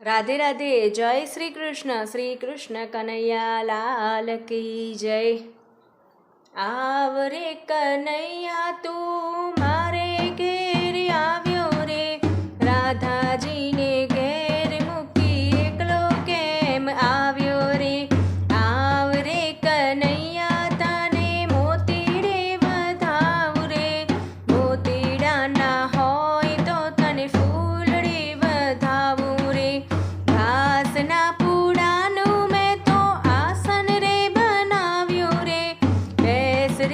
રાધે રાધે જય શ્રી કૃષ્ણ શ્રી કૃષ્ણ કનૈયા લાલ કી જય. આવરે કનૈયા તું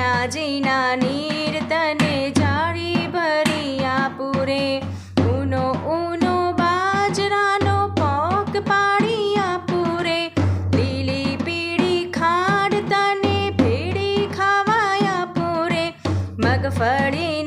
નાજીના નીર તને જાળી ભરી આપું ઉનો ઉનો બાજરાનો પોક પાડી આપું લીલી પીળી ખાડ તને ભેડી ખાવાયા પૂરે મગફળી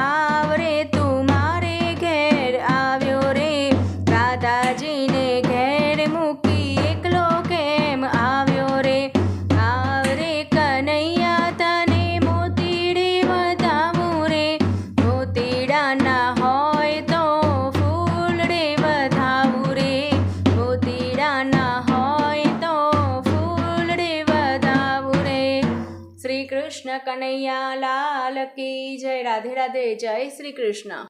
આવરે તું મારે ઘેર આવ્યો રે. દાદાજીને कृष्ण कन्हैया लाल की। जय राधे राधे जय श्री कृष्ण।